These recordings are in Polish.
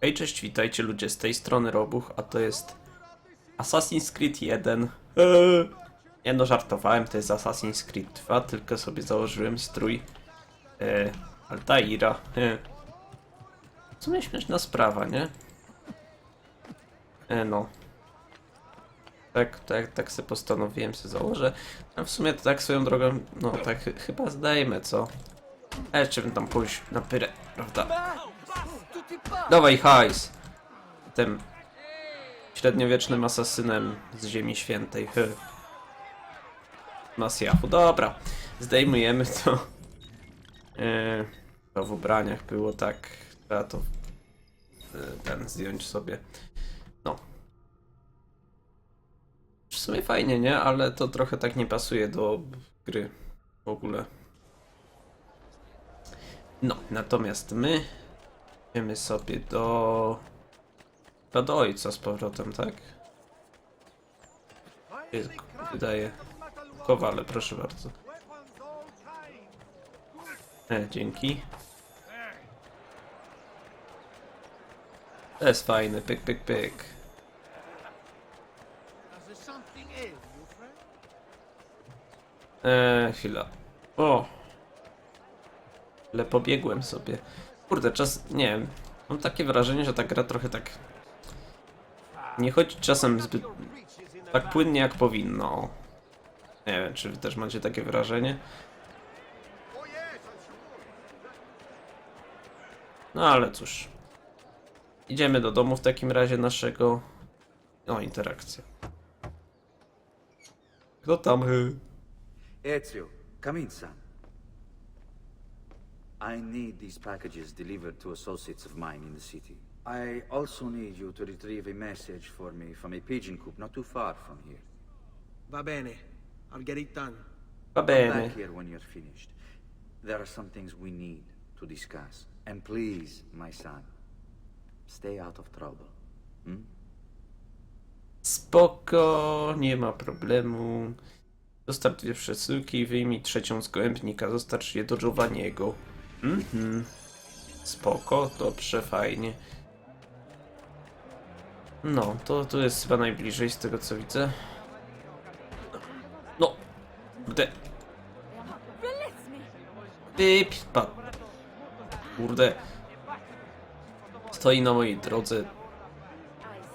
Hej, cześć, witajcie ludzie z tej strony Robuch, a to jest Assassin's Creed 1. Eee. Nie no, żartowałem, to jest Assassin's Creed 2, tylko sobie założyłem strój e, Altaira. E. W sumie śmieszna sprawa, nie? E, no. Tak, tak, tak sobie postanowiłem, sobie założę. A w sumie to tak swoją drogą, no tak ch- chyba zdajemy, co? E, czy bym tam pójść na pyrę, prawda? Dawaj hajs! Tym średniowiecznym asasynem z Ziemi Świętej. Masjachu. Dobra, zdejmujemy to. Yy, to w ubraniach było tak. Trzeba to yy, ten zdjąć sobie. No. W sumie fajnie, nie? Ale to trochę tak nie pasuje do gry w ogóle. No, natomiast my Idziemy sobie do... Chyba do ojca z powrotem, tak? Wydaje. Kowale, proszę bardzo. E, dzięki. To jest fajny, pyk, pyk, pyk. Eee, chwila. O! Ale pobiegłem sobie. Kurde, czas. Nie wiem. Mam takie wrażenie, że ta gra trochę tak. Nie chodzi czasem zbyt. tak płynnie jak powinno. Nie wiem, czy wy też macie takie wrażenie. No ale cóż. Idziemy do domu w takim razie naszego. O, interakcja. Kto tam? Ezio, come in, son. I need these packages delivered to associates of mine in the city. I also need you to retrieve a message for me from a pigeon coop not too far from here. Va bene, I'll get it done. Va Come bene. back here when you're finished. There are some things we need to discuss. And please, my son, stay out of trouble. Hmm? Spoko, nie ma problemu. Dostarcz dwie przesyłki i wyjmij trzecią z gołębnika. Dostarcz je do Giovanniego. Mhm. Spoko, dobrze, fajnie. No, to, to jest chyba najbliżej z tego co widzę. No, kurde. Wypa. Kurde. Stoi na mojej drodze.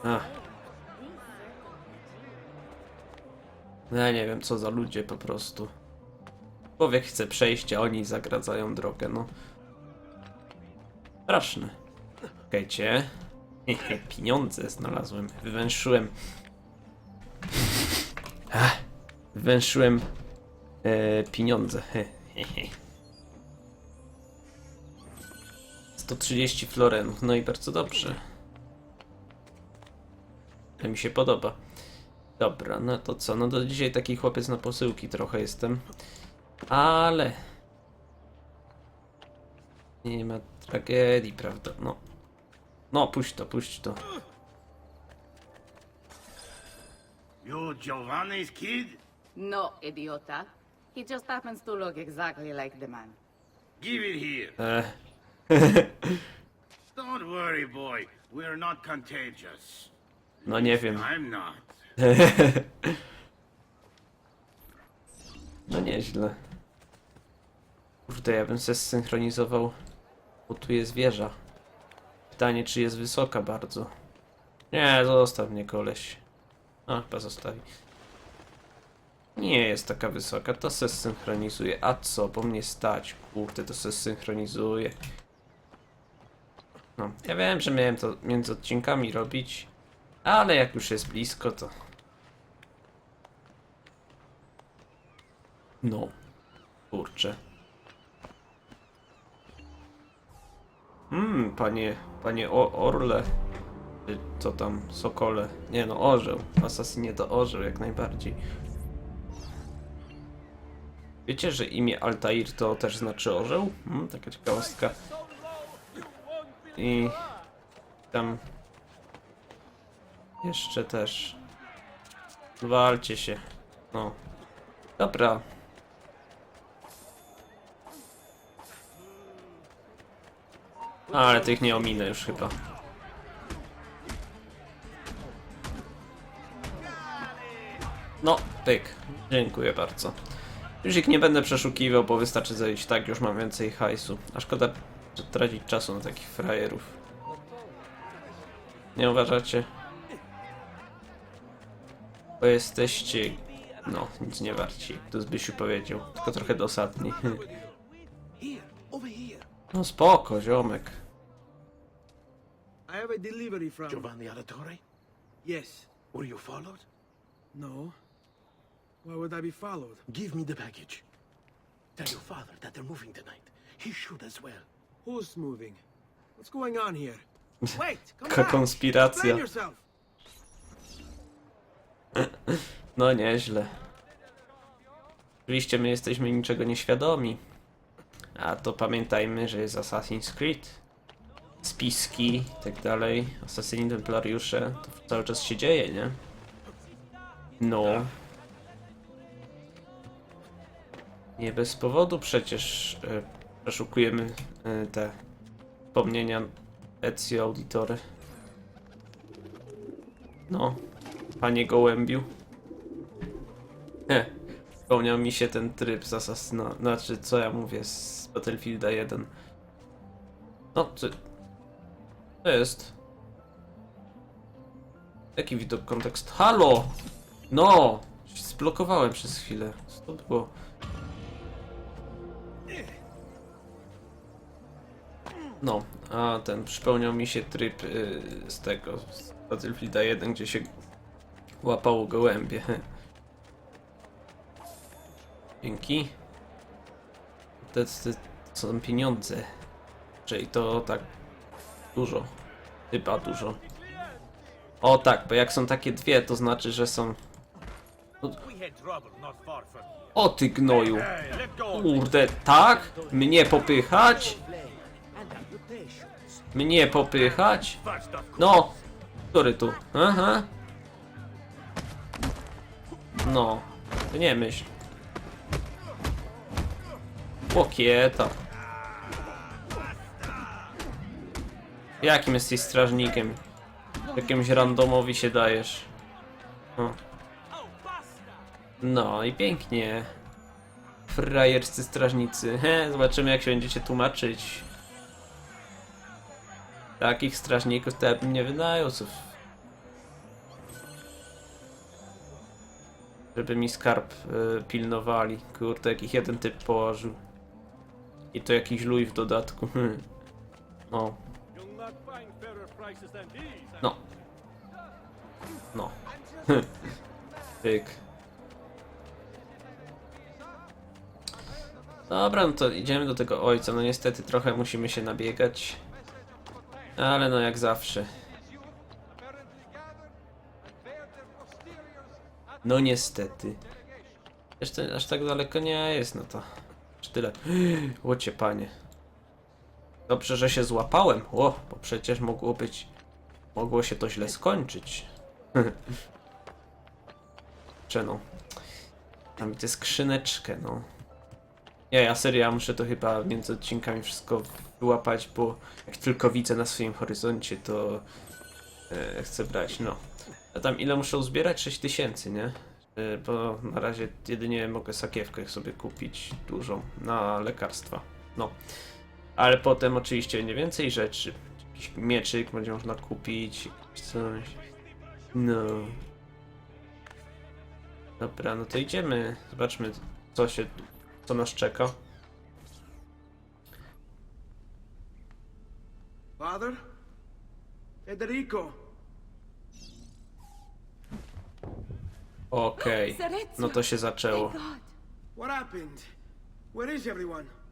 Ach. No Ja nie wiem, co za ludzie po prostu. Człowiek chce przejść, a oni zagradzają drogę, no. Straszne. Czekajcie. Pieniądze znalazłem. Wywęszyłem. Ach, wywęszyłem e, pieniądze. He, he, he. 130 florenów. No i bardzo dobrze. To mi się podoba. Dobra, no to co? No to dzisiaj taki chłopiec na posyłki trochę jestem. Ale... Nie ma tragedii, prawda? No. No, puść to, puść to. You Giovanni's kid? No, idiota. He just happens to look exactly like the man. Give it here. E, Don't worry, boy. We're not contagious. no nie wiem. I'm not. No nieźle. Kurde, ja bym se zsynchronizował, bo tu jest wieża. Pytanie, czy jest wysoka bardzo. Nie, zostaw mnie koleś. A, chyba zostawi. Nie jest taka wysoka, to se zsynchronizuję. A co, bo mnie stać. Kurde, to se zsynchronizuję. No, ja wiem, że miałem to między odcinkami robić, ale jak już jest blisko, to... No, kurczę. Hmm, panie, panie o, Orle. Czy co tam, Sokole? Nie no, orzeł. W Assassinie to orzeł jak najbardziej. Wiecie, że imię Altair to też znaczy orzeł? Hmm, taka ciekawostka. I tam jeszcze też. Walcie się. No. Dobra. No, ale tych nie ominę już chyba. No, pyk. Dziękuję bardzo. Już ich nie będę przeszukiwał, bo wystarczy zejść tak, już mam więcej hajsu. A szkoda tracić czasu na takich frajerów. Nie uważacie? Bo jesteście... No, nic nie warci, to Zbysiu powiedział. Tylko trochę dosadni. No spoko, ziomek. I have a delivery from. Giovanni Alatore? Yes. Were you followed? No. Why would I be followed? Give me the package. Tell your father that they're moving tonight. He should as well. Who's moving? What's going on here? Wait, come back. konspiracja. Yourself. No nieźle. Oczywiście my jesteśmy niczego nieświadomi. A to pamiętajmy, że jest Assassin's Creed. Spiski i tak dalej. Asasyni Templariusze. To cały czas się dzieje, nie? No. Nie bez powodu przecież e, przeszukujemy e, te wspomnienia Ezio Auditory. No, panie Gołębiu. Nie, wspomniał mi się ten tryb z Assassina, znaczy co ja mówię, z Battlefielda 1. No, co... To jest? Jaki widok, kontekst? Halo! No! Zblokowałem przez chwilę. Co to było? No, a ten przypomniał mi się tryb y, z tego, z Battlefielda 1, gdzie się łapało gołębie. Dzięki. Te, te są pieniądze. Czyli to tak dużo. Chyba dużo. O tak, bo jak są takie dwie, to znaczy, że są... O ty gnoju! Kurde, tak? Mnie popychać? Mnie popychać? No! Który tu? Aha. No. To nie myśl. Łokieta. Jakim jesteś strażnikiem? Jakimś randomowi się dajesz. O. No i pięknie. Frajerscy strażnicy. He, zobaczymy jak się będziecie tłumaczyć. Takich strażników to ja bym nie wynajął, co... Żeby mi skarb y, pilnowali. Kurde, jakich jeden typ położył. I to jakiś luj w dodatku. No. No. No. Pyk. Dobra, no to idziemy do tego ojca. No niestety trochę musimy się nabiegać. Ale no jak zawsze. No niestety. Jeszcze aż tak daleko nie jest, no to. Aż tyle. Łocie panie. Dobrze, że się złapałem. O, bo przecież mogło być. Mogło się to źle skończyć. Czeno. Tam widzę skrzyneczkę, no. Nie, ja serio, ja muszę to chyba między odcinkami wszystko wyłapać, bo jak tylko widzę na swoim horyzoncie, to e, chcę brać, no. A tam ile muszę uzbierać? 6000, nie? E, bo na razie jedynie mogę sakiewkę sobie kupić dużą na lekarstwa. No. Ale potem oczywiście będzie więcej rzeczy. Jakiś mieczyk będzie można kupić, coś. No. Dobra, no to idziemy. Zobaczmy, co się, co nas czeka. Father? Federico! Okej. No to się zaczęło. What happened? Where is everyone?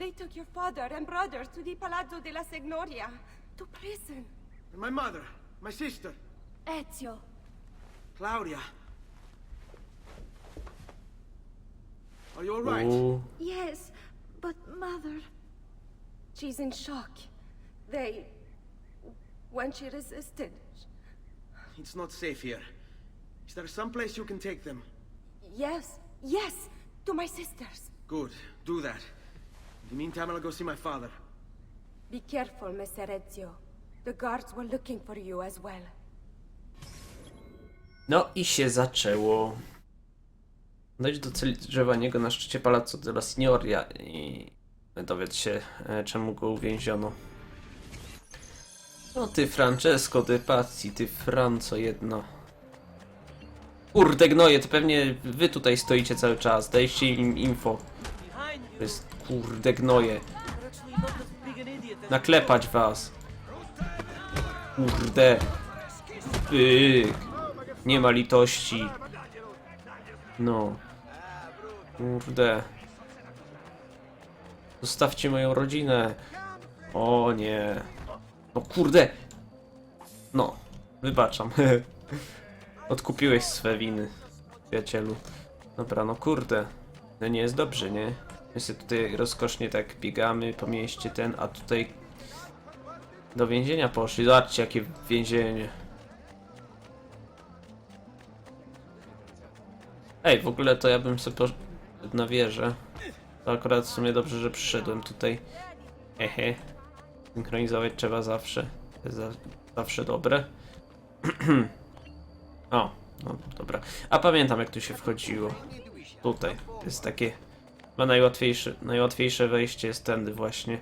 They took your father and brothers to the Palazzo della Signoria, to prison. And my mother? My sister? Ezio, Claudia? Are you alright? Uuu. Oh. yes, but mother. She's in shock. They. When she resisted. It's not safe here. Is there some place you can take them? Yes, yes, to my sisters. Good, do that. In the meantime, I'll go see my father. Be careful, Messer Ezio. The guards were looking for you as well. No i się zaczęło. Dojdź do celi Giovanniego na szczycie Palazzo della Signoria i dowiedz się, e, czemu go uwięziono. No ty Francesco de Pazzi, ty Franco jedno. Kurde gnoje, to pewnie wy tutaj stoicie cały czas, dajcie im info. To jest kurde gnoje. Naklepać was. Kurde. Pyk. Nie ma litości. No. Kurde. Zostawcie moją rodzinę. O nie. No kurde. No. Wybaczam. Odkupiłeś swe winy, przyjacielu. Dobra, no kurde. No nie jest dobrze, nie? My sobie tutaj rozkosznie tak biegamy po mieście ten, a tutaj do więzienia poszli. Zobaczcie jakie więzienie. Ej, w ogóle to ja bym sobie posz... na wieżę. To akurat w sumie dobrze, że przyszedłem tutaj. Hehe. Synchronizować trzeba zawsze. To jest za... zawsze dobre. o, no dobra. A pamiętam jak tu się wchodziło. Tutaj. To jest takie... Chyba najłatwiejsze, najłatwiejsze wejście jest tędy właśnie.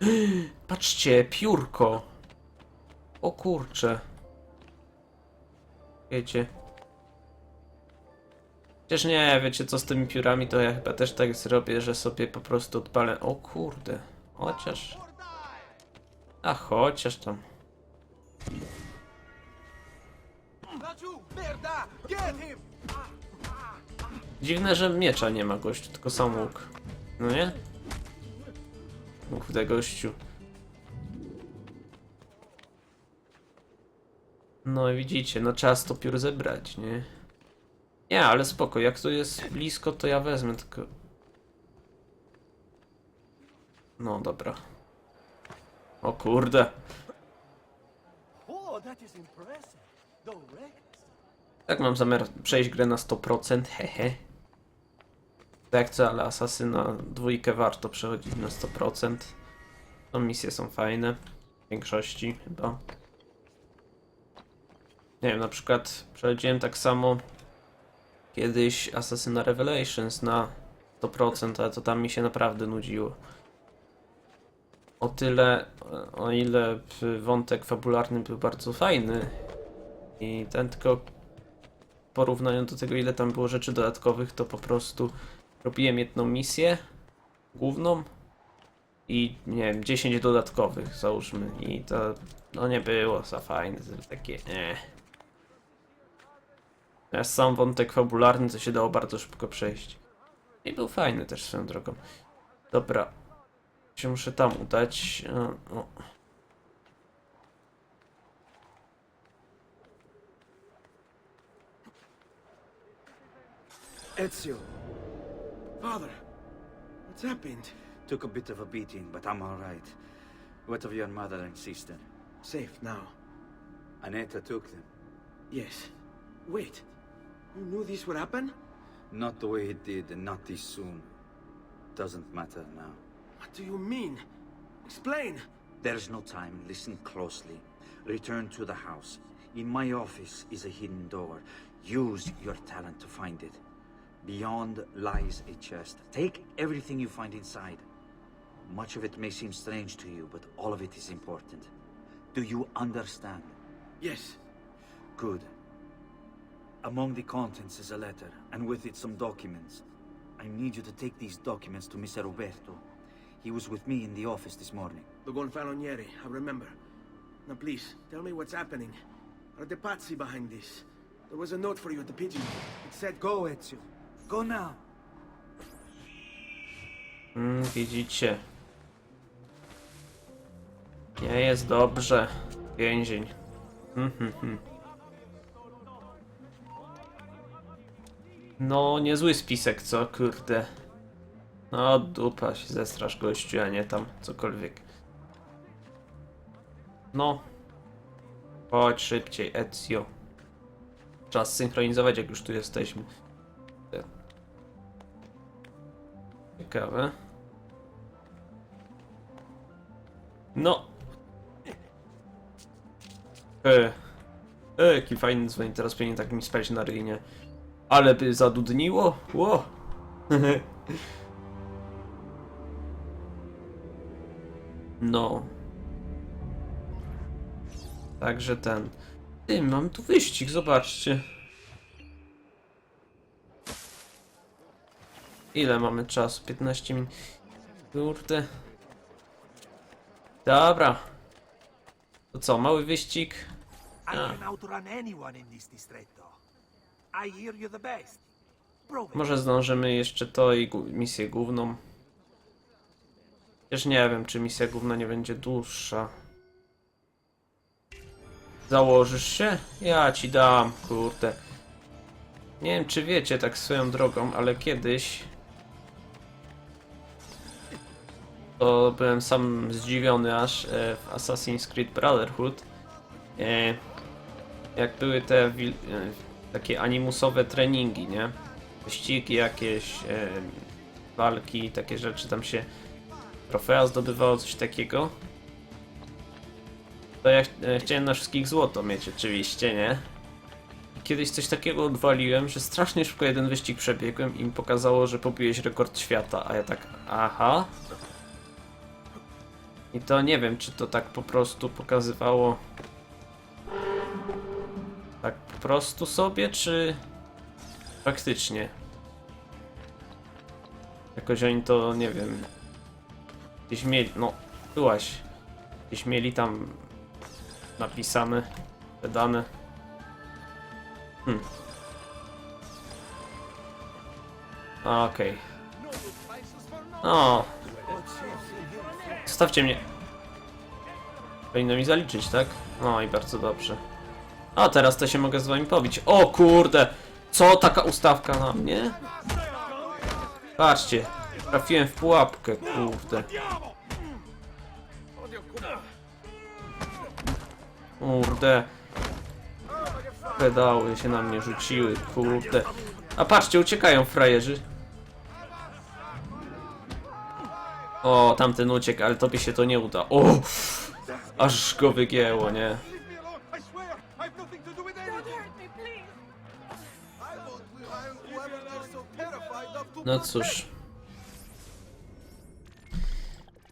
Patrzcie, piórko. O kurcze. Wiecie. Chociaż nie, wiecie co z tymi piórami, to ja chyba też tak zrobię, że sobie po prostu odpalę. O kurde. Chociaż. A chociaż tam. Dziwne, że miecza nie ma gościu, tylko sam łuk. No nie? Kurde gościu. No i widzicie, no trzeba 100 piór zebrać, nie? Nie, ale spoko, jak to jest blisko, to ja wezmę, tylko... No dobra. O kurde. Oh. Tak mam zamiar przejść grę na 100%, hehe. Co, ale Asasyna dwójkę warto przechodzić na 100%. To misje są fajne. W większości chyba. Nie wiem, na przykład przechodziłem tak samo kiedyś Assassina Revelations na 100%, ale to tam mi się naprawdę nudziło. O tyle, o ile wątek fabularny był bardzo fajny i ten tylko w porównaniu do tego, ile tam było rzeczy dodatkowych, to po prostu robiłem jedną misję główną i nie wiem, 10 dodatkowych załóżmy i to no nie było za fajne, takie nie. Natomiast sam wątek fabularny to się dało bardzo szybko przejść. I był fajny też swoją drogą. Dobra. Się muszę tam udać. O, o. Ezio. Father, what's happened? Took a bit of a beating, but I'm all right. What of your mother and sister? Safe now. Aneta took them. Yes. Wait. You knew this would happen? Not the way it did, and not this soon. Doesn't matter now. What do you mean? Explain. There's no time. Listen closely. Return to the house. In my office is a hidden door. Use your talent to find it. Beyond lies a chest. Take everything you find inside. Much of it may seem strange to you, but all of it is important. Do you understand? Yes. Good. Among the contents is a letter, and with it some documents. I need you to take these documents to Mr. Roberto. He was with me in the office this morning. The Gonfaloniere, I remember. Now please, tell me what's happening. Are the Pazzi behind this? There was a note for you at the pigeon. It said go, Ezio. Go now! Mm, widzicie. Nie jest dobrze. Więzień. Hmm, hmm, hmm. No, niezły spisek, co? Kurde. No, dupa się zestrasz gościu, a nie tam cokolwiek. No. Chodź szybciej, Ezio. Czas synchronizować, jak już tu jesteśmy. Ciekawe. No. E. E, jaki fajny dzwoń, teraz powinien tak mi spać na ryjnie. Ale by zadudniło? Ło! No. Także ten. Ty, mam tu wyścig, zobaczcie. Ile mamy czasu? 15 minut. Kurde. Dobra. To co, mały wyścig? Prove it. Może zdążymy jeszcze to i misję główną. Też nie wiem, czy misja główna nie będzie dłuższa. Założysz się? Ja ci dam, kurde. Nie wiem, czy wiecie tak swoją drogą, ale kiedyś to byłem sam zdziwiony aż e, w Assassin's Creed Brotherhood. E, jak były te e, takie animusowe treningi, nie? wyścigi jakieś, walki, takie rzeczy, tam się trofea zdobywało, coś takiego. To ja ch chciałem na wszystkich złoto mieć oczywiście, nie? Kiedyś coś takiego odwaliłem, że strasznie szybko jeden wyścig przebiegłem i mi pokazało, że pobiłeś rekord świata, a ja tak, aha. I to nie wiem, czy to tak po prostu pokazywało tak po prostu sobie, czy Faktycznie. Jakoś oni to, nie wiem. Gdzieś mieli, no, byłaś. Gdzieś mieli tam napisane te dane. Hmm. Okej. O. Zostawcie mnie. Powinno mi zaliczyć, tak? No i bardzo dobrze. A teraz to się mogę z wami pobić. O kurde! Co taka ustawka na mnie? Patrzcie, trafiłem w pułapkę, kurde. Kurde. Pedały się na mnie rzuciły, kurde. A patrzcie, uciekają frajerzy. O, tamten uciekł, ale tobie się to nie uda. O! Aż go wygięło, nie? No cóż.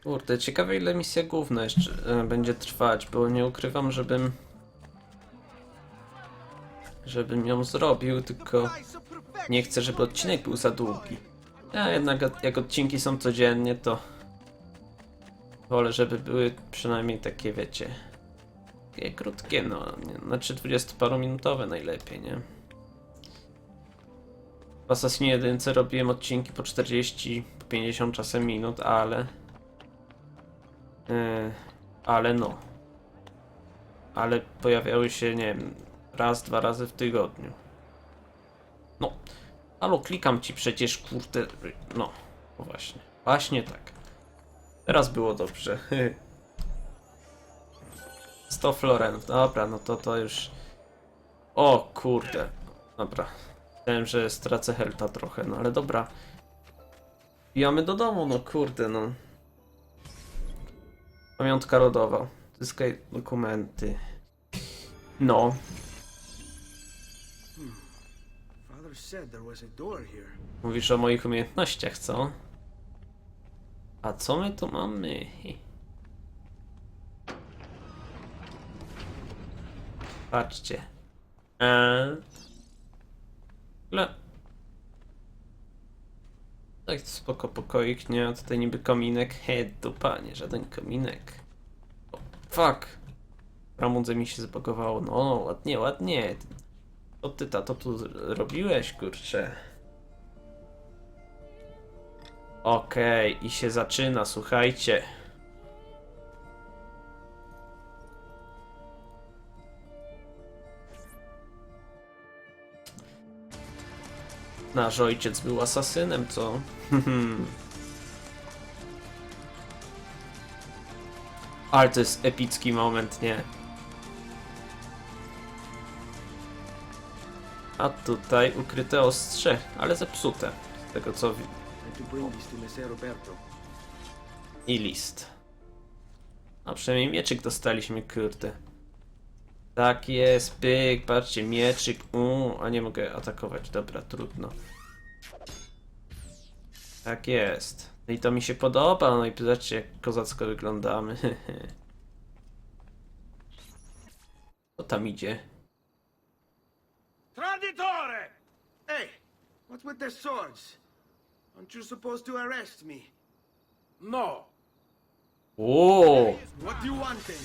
Kurde, ciekawe ile misja główna jeszcze e, będzie trwać, bo nie ukrywam, żebym... Żebym ją zrobił, tylko nie chcę, żeby odcinek był za długi. A jednak jak odcinki są codziennie, to wolę, żeby były przynajmniej takie, wiecie, takie krótkie, no, nie, znaczy 20-parominutowe najlepiej, nie? W Assassinie 1 robiłem odcinki po 40, po 50 czasem minut, ale... Yy, ale no. Ale pojawiały się, nie wiem, raz, dwa razy w tygodniu. No. Halo, klikam ci przecież, kurde. No, no właśnie. Właśnie tak. Teraz było dobrze. 100 florenów. Dobra, no to to już... O kurde. Dobra. Myślałem, że stracę helta trochę, no ale dobra. Wbijamy do domu, no kurde, no. Pamiątka rodowa. Zyskaj dokumenty. No. Here. Mówisz o moich umiejętnościach, co? A co my tu mamy? Patrzcie. Eee. Le. Tak, spoko pokoik, nie? A tutaj niby kominek. He, dupa, nie żaden kominek. O, fuck. Ramudze mi się zbagowało. No, ładnie, ładnie. Co ty, tato, tu robiłeś, kurczę? Okej, i się zaczyna, słuchajcie. Nasz ojciec był asasynem, co? Ale to jest epicki moment, nie? A tutaj ukryte ostrze, ale zepsute. Z tego co to bring this to Messer Roberto. i list. A przynajmniej mieczyk dostaliśmy, kurde. Tak jest, pyk, patrzcie, mieczyk, u, a nie mogę atakować, dobra, trudno. Tak jest. No i to mi się podoba, no i zobaczcie jak kozacko wyglądamy. Co tam idzie? Traditore! Hey, what's with the swords? Aren't you supposed to arrest me? No. O, What do you want then?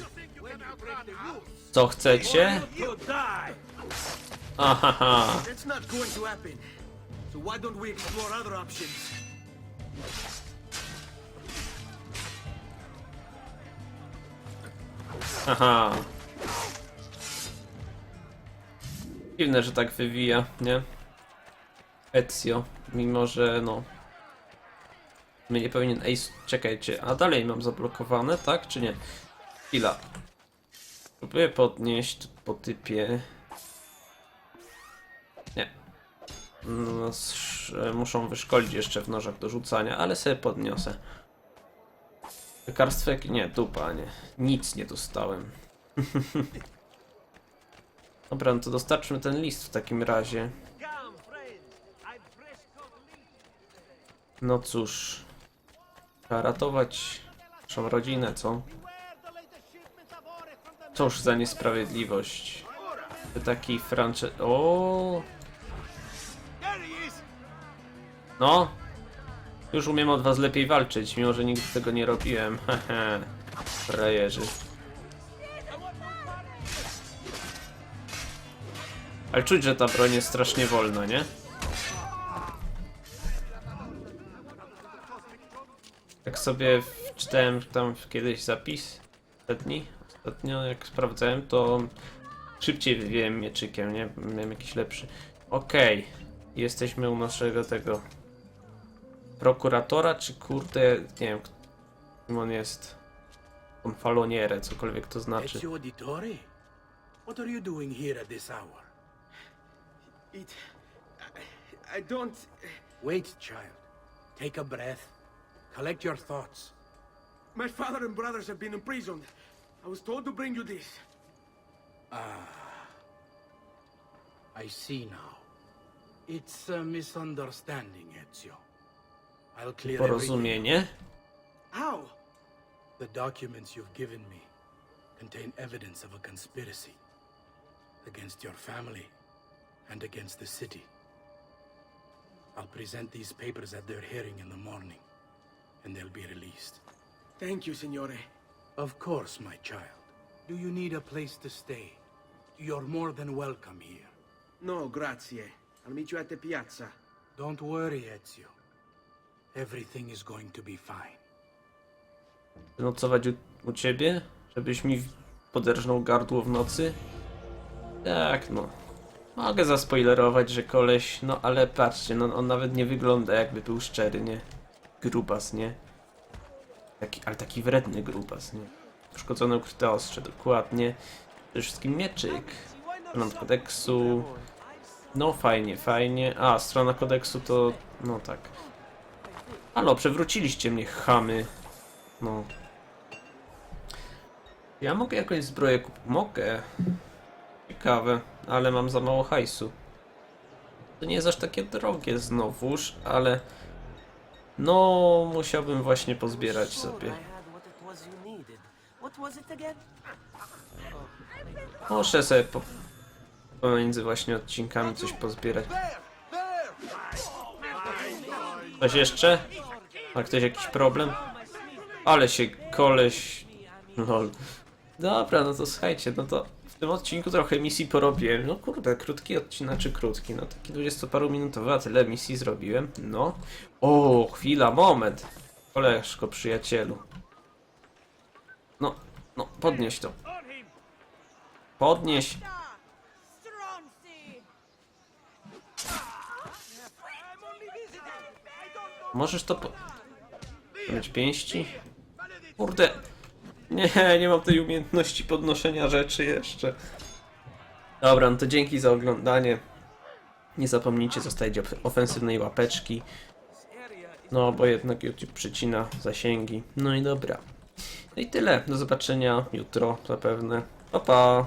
co chcecie? You die. Ahaha. That's not going to happen. So why don't we explore other options? Aha. Dziwne, że tak wywija, nie? Ezio, mimo że no... My nie powinien... S- czekajcie, a dalej mam zablokowane, tak? Czy nie? Chwila. Próbuję podnieść po typie... Nie. No, sz- muszą wyszkolić jeszcze w nożach do rzucania, ale sobie podniosę. Lekarstwo jakie? Nie, dupa, nie. Nic nie dostałem. Dobra, no to dostarczmy ten list w takim razie. No cóż. Trzeba ratować naszą rodzinę, co? Cóż za niesprawiedliwość. Ty Taki francze... O. No. Już umiem od was lepiej walczyć, mimo że nigdy tego nie robiłem. Hehe. Frajerzy. Ale czuć, że ta broń jest strasznie wolna, nie? Jak sobie czytałem tam kiedyś zapis ostatni, ostatnio jak sprawdzałem, to szybciej wywiałem mieczykiem, nie? Miałem jakiś lepszy. Okej, jesteśmy u naszego tego prokuratora, czy kurde, nie wiem, kim on jest. Konfaloniere, cokolwiek to znaczy. Ezio Auditore? What are you doing here at this hour? It. I, I don't. Wait, child. Take a breath. Collect your thoughts. My father and brothers have been imprisoned. I was told to bring you this. Ah. I see now. It's a misunderstanding, Ezio. I'll clear everything. Porozumienie? How? The documents you've given me contain evidence of a conspiracy against your family and against the city. I'll present these papers at their hearing in the morning, and they'll be released. Thank you, Signore. Of course, my child. Do you need a place to stay? You're more than welcome here. No, grazie. I'll meet you at the piazza. Don't worry, Ezio. Everything is going to be fine. Nocować u, u ciebie? Żebyś mi poderżnął gardło w nocy? Tak, no. Mogę zaspoilerować, że koleś, no ale patrzcie, no on nawet nie wygląda jakby był szczery, nie? Grubas, nie? Taki, ale taki wredny grubas, nie? Uszkodzone ukryte ostrze, dokładnie. Przede wszystkim mieczyk. Strona kodeksu. No fajnie, fajnie. A, strona kodeksu to, no tak. Halo, przewróciliście mnie, chamy. No. Ja mogę jakąś zbroję kupić? Mogę. Ciekawe, ale mam za mało hajsu. To nie jest aż takie drogie znowuż, ale... No, musiałbym właśnie pozbierać sobie. Muszę sobie po... pomiędzy właśnie odcinkami coś pozbierać. Coś jeszcze? Ma ktoś jakiś problem? Ale się koleś... Lol. Dobra, no to słuchajcie, no to w tym odcinku trochę misji porobiłem. No kurde, krótki odcinek, czy krótki, no taki 20-paruminutowy, a tyle misji zrobiłem. No. O, chwila, moment. Koleżko, przyjacielu. No, no, podnieś to. Podnieś. Możesz to po... mieć pięści? Kurde. Nie, nie mam tej umiejętności podnoszenia rzeczy jeszcze. Dobra, no to dzięki za oglądanie. Nie zapomnijcie zostawić of- ofensywnej łapeczki. No, bo jednak YouTube przycina zasięgi. No i dobra. No i tyle. Do zobaczenia jutro zapewne. Pa, pa.